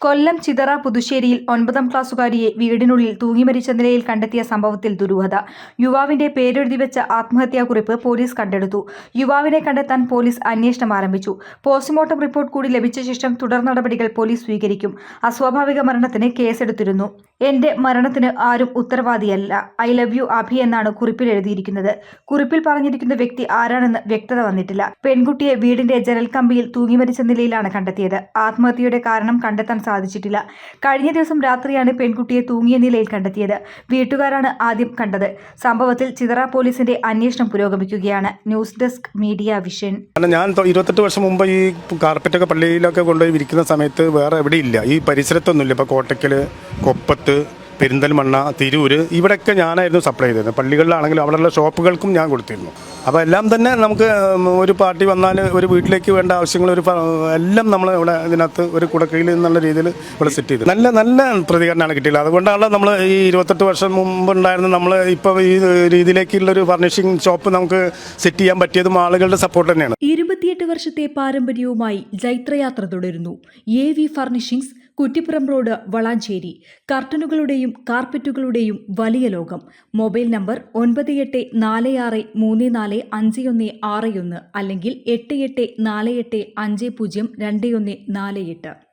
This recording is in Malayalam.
കൊല്ലം ചിതറ പുതുശ്ശേരിയിൽ ഒൻപതാം ക്ലാസ്സുകാരിയെ വീടിനുള്ളിൽ തൂങ്ങിമരിച്ച നിലയിൽ കണ്ടെത്തിയ സംഭവത്തിൽ ദുരൂഹത. യുവാവിന്റെ പേരെഴുതി വെച്ച ആത്മഹത്യാക്കുറിപ്പ് പോലീസ് കണ്ടെടുത്തു. യുവാവിനെ കണ്ടെത്താൻ പോലീസ് അന്വേഷണം ആരംഭിച്ചു. പോസ്റ്റ്മോർട്ടം റിപ്പോർട്ട് കൂടി ലഭിച്ച ശേഷം തുടർ നടപടികൾ പോലീസ് സ്വീകരിക്കും. അസ്വാഭാവിക മരണത്തിന് കേസെടുത്തിരുന്നു. എന്റെ മരണത്തിന് ആരും ഉത്തരവാദിയല്ല. ഐ ലവ് യു അഭി എന്നാണ് കുറിപ്പിൽ എഴുതിയിരിക്കുന്നത്. കുറിപ്പിൽ പറഞ്ഞിരിക്കുന്ന വ്യക്തി ആരാണെന്ന് വ്യക്തത വന്നിട്ടില്ല. പെൺകുട്ടിയെ വീടിന്റെ ജനൽ കമ്പിയിൽ തൂങ്ങി മരിച്ച നിലയിലാണ് കണ്ടെത്തിയത്. ആത്മഹത്യയുടെ കാരണം കണ്ടെത്താൻ സാധിച്ചിട്ടില്ല. കഴിഞ്ഞ ദിവസം രാത്രിയാണ് പെൺകുട്ടിയെ തൂങ്ങിയ നിലയിൽ കണ്ടെത്തിയത്. വീട്ടുകാരാണ് ആദ്യം കണ്ടത്. സംഭവത്തിൽ ചിതറ പോലീസിന്റെ അന്വേഷണം പുരോഗമിക്കുകയാണ്. News desk media vision. ഞാൻ ഇരുപത്തെട്ട് വർഷം മുമ്പ് ഈ കാർപ്പറ്റൊക്കെ പള്ളിയിലൊക്കെ കൊണ്ടുപോയി സമയത്ത് വേറെ എവിടെയില്ല ഈ പരിസരത്തൊന്നുമില്ല. ഇപ്പോൾ കോട്ടയ്ക്കൽ കൊപ്പത്ത് പെരിന്തൽമണ്ണ തിരൂർ ഇവിടെയൊക്കെ ഞാനായിരുന്നു സപ്ലൈ ചെയ്തിരുന്നത്. പള്ളികളിലാണെങ്കിലും അവിടെയുള്ള ഷോപ്പുകൾക്കും ഞാൻ കൊടുത്തിരുന്നു. അപ്പോൾ എല്ലാം തന്നെ നമുക്ക് ഒരു പാർട്ടി വന്നാൽ ഒരു വീട്ടിലേക്ക് വേണ്ട ആവശ്യങ്ങൾ ഒരു എല്ലാം നമ്മൾ ഇവിടെ ഇതിനകത്ത് ഒരു കുടക്കയിൽ എന്നുള്ള രീതിയിൽ ഇവിടെ സെറ്റ് ചെയ്തു നല്ല നല്ല പ്രതികരണമാണ് കിട്ടിയത്. അതുകൊണ്ടാണ് നമ്മൾ ഈ ഇരുപത്തെട്ട് വർഷം മുമ്പ് ഉണ്ടായിരുന്ന നമ്മൾ ഇപ്പോൾ ഈ രീതിയിലേക്കുള്ള ഒരു ഫർണിഷിംഗ് ഷോപ്പ് നമുക്ക് സെറ്റ് ചെയ്യാൻ പറ്റിയതും ആളുകളുടെ സപ്പോർട്ട് തന്നെയാണ്. ഇരുപത്തിയെട്ട് വർഷത്തെ പാരമ്പര്യവുമായി ജൈത്രയാത്ര തുടരുന്നു. A V furnishings Kuttippuram road Valanchery. കർട്ടനുകളുടെയും കാർപ്പറ്റുകളുടെയും വലിയ ലോകം. മൊബൈൽ നമ്പർ ഒൻപത് എട്ട് നാല് ആറ് മൂന്ന് നാല് അഞ്ച് ഒന്ന് ആറ് ഒന്ന് അല്ലെങ്കിൽ എട്ട് എട്ട് നാല് എട്ട് അഞ്ച് പൂജ്യം രണ്ട് ഒന്ന് നാല് എട്ട്.